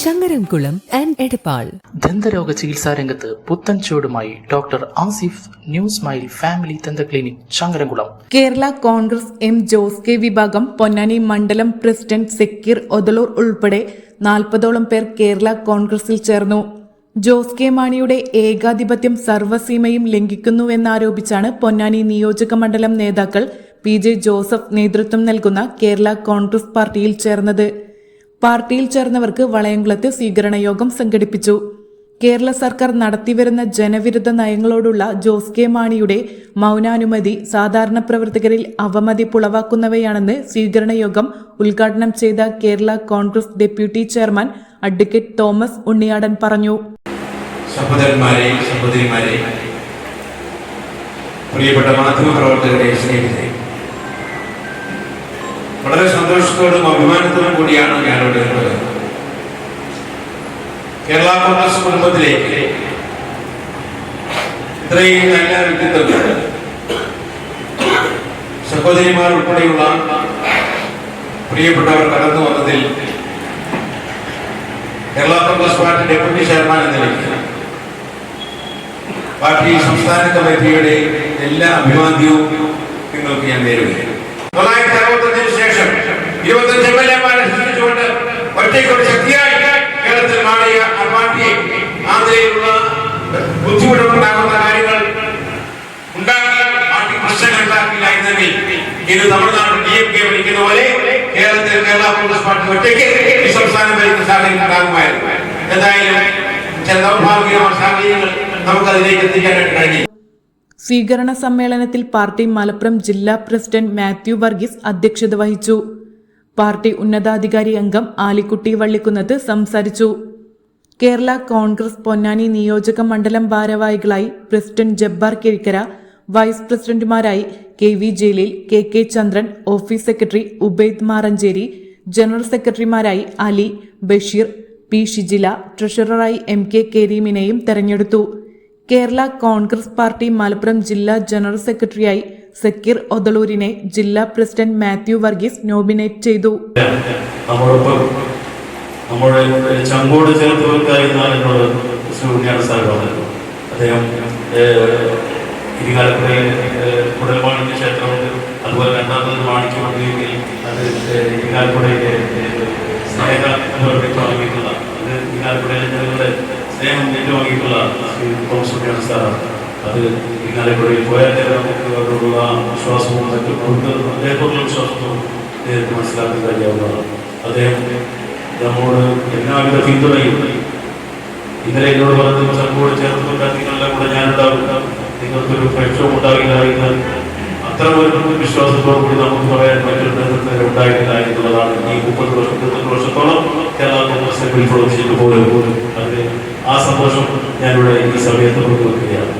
Changaramkulam and Edappal. ദന്തരോഗ ചികിത്സാ രംഗത്ത് പുത്തൻ ചുവടുമായി doctor Asif new smile family ദന്ത clinic Changaramkulam. Kerala Congress M Jose K വിഭാഗം പൊന്നാനി മണ്ഡലം പ്രസിഡന്റ് സെക്കീർ ഒതലൂർ ഉൾപ്പെടെ നാൽപ്പതോളം പേർ കേരള കോൺഗ്രസിൽ ചേർന്നു. ജോസ് കെ മാണിയുടെ ഏകാധിപത്യം സർവസീമയും ലംഘിക്കുന്നുവെന്നാരോപിച്ചാണ് പൊന്നാനി നിയോജക മണ്ഡലം നേതാക്കൾ പി ജെ ജോസഫ് നേതൃത്വം നൽകുന്ന കേരള കോൺഗ്രസ് പാർട്ടിയിൽ ചേർന്നത്. പാർട്ടിയിൽ ചേർന്നവർക്ക് വളയംകുളത്ത് സ്വീകരണ യോഗം സംഘടിപ്പിച്ചു. കേരള സർക്കാർ നടത്തിവരുന്ന ജനവിരുദ്ധ നയങ്ങളോടുള്ള ജോസ് കെ മാണിയുടെ മൗനാനുമതി സാധാരണ പ്രവർത്തകരിൽ അവമതി പുളവാക്കുന്നവയാണെന്ന് സ്വീകരണ യോഗം ഉദ്ഘാടനം ചെയ്ത Kerala Congress deputy chairman advocate Thomas Unniyadan പറഞ്ഞു. സഹോദരന്മാരെ സഹോദരിമാരെ പ്രിയപ്പെട്ട മാധ്യമപ്രവർത്തകരെ സ്നേഹിതരെ വളരെ സന്തോഷത്തോടും അഭിമാനത്തോടും കൂടിയാണ് ഞാനിവിടെ ഉള്ളത് കേരള കോൺഗ്രസ് കുടുംബത്തിലേക്ക് ഇത്രയും നല്ല വ്യക്തിത്വങ്ങൾ സഹോദരിമാർ ഉൾപ്പെടെയുള്ള പ്രിയപ്പെട്ടവർ കടന്നു വന്നതിൽ Kerala Congress party deputy chairman എന്ന നിലയ്ക്ക് പാർട്ടി സംസ്ഥാന കമ്മിറ്റിയുടെ എല്ലാ അഭിവാദ്യവും നിങ്ങൾക്ക് ഞാൻ നേരുകയാണ്. തൊള്ളായിരത്തി ശേഷം ഇരുപത്തഞ്ച് എം എൽ എമാരെ ഒറ്റയ്ക്കൊരു ശക്തിയായി കേരളത്തിൽ മാറിയ ആ പാർട്ടിയെ ആ നിലയിലുള്ള ബുദ്ധിമുട്ടുണ്ടാകുന്ന കാര്യങ്ങൾ ഉണ്ടാകാൻ പാർട്ടി പ്രശ്നങ്ങൾ ഉണ്ടാക്കില്ല എന്നെങ്കിൽ ഇത് തമിഴ്നാട് ഡി എം കെ ഭരിക്കുന്ന പോലെ കേരളത്തിൽ കേരള കോൺഗ്രസ് പാർട്ടി ഒറ്റയ്ക്ക് സംസ്ഥാനം ഭരിക്കുന്ന സാഹചര്യം ഉണ്ടാകുമായിരുന്നു. എന്തായാലും ചില ദൗർഭാഗ്യമായ സാഹചര്യങ്ങൾ എത്തിക്കാനായിട്ട് സ്വീകരണ സമ്മേളനത്തിൽ പാർട്ടി മലപ്പുറം ജില്ലാ പ്രസിഡന്റ് മാത്യു വർഗീസ് അധ്യക്ഷത വഹിച്ചു. പാർട്ടി ഉന്നതാധികാരി അംഗം ആലിക്കുട്ടി വള്ളിക്കുന്നത് സംസാരിച്ചു. കേരള കോൺഗ്രസ് പൊന്നാനി നിയോജക മണ്ഡലം ഭാരവാഹികളായി president Jabbar Kizhikkara vice പ്രസിഡന്റുമാരായി K V Jaleel K K Chandran office secretary Ubaid Maranchery general സെക്രട്ടറിമാരായി Ali Basheer P Shijila ട്രഷററായി എം കെ കരീമിനെയും തെരഞ്ഞെടുത്തു. കേരള കോൺഗ്രസ് പാർട്ടി മലപ്പുറം ജില്ലാ ജനറൽ സെക്രട്ടറിയായി സക്കീർ ഒതളൂരിനെ ജില്ലാ പ്രസിഡന്റ് മാത്യു വർഗീസ് നോമിനേറ്റ് ചെയ്തു. നമ്മുടെ ചങ്കോട് എന്നോട് ശ്രീ ഉണ്ണിയാണ് സാർ പറഞ്ഞത്. അദ്ദേഹം ഇരികാലപ്പുഴയിൽ കുടൽമാണിക്യ ക്ഷേത്രമുണ്ട്. അതുപോലെ രണ്ടാമത് മാണിക്യമുണ്ടെങ്കിൽ അത് ഇരികാലപ്പുഴയിലെ സ്നേഹ എന്ന് ഏറ്റുവാങ്ങിയിട്ടുള്ള അത് ഇരികാലപ്പുഴയിലെ ജനങ്ങളുടെ സ്നേഹം ഏറ്റുവാങ്ങിയിട്ടുള്ള ഉണ്ണിയാണ് സാറാണ് അത് ഇരികാലപ്പുഴയിൽ പോയാൽ നമുക്ക് അവരോടുള്ള വിശ്വാസവും അവർക്ക് അദ്ദേഹത്തോടുള്ള വിശ്വാസവും നേരിട്ട് മനസ്സിലാക്കാൻ കഴിയാവുന്നതാണ്. അദ്ദേഹം നമ്മോട് എല്ലാവിധ പിന്തുണയും ഇന്നലെ എന്നോട് പറഞ്ഞു സംഘോട് ചേർത്ത് വെക്കാൻ നിങ്ങളുടെ കൂടെ ഞാനുണ്ടാവില്ല നിങ്ങൾക്കൊരു പ്രക്ഷോഭം ഉണ്ടാകില്ല എന്ന്. അത്ര ഒരു വിശ്വാസത്തോടു കൂടി നമുക്ക് പറയാൻ മറ്റൊരു ഉണ്ടായിട്ടില്ല എന്നുള്ളതാണ്. ഈ മുപ്പത് വർഷം മുപ്പത്തെട്ട് വർഷത്തോളം കേരള കോൺഗ്രസ് പ്രവർത്തിച്ചിട്ട് പോലും അതിന് ആ സന്തോഷം ഞാനിവിടെ ഈ സമയത്ത് പങ്കുവെക്കുകയാണ്.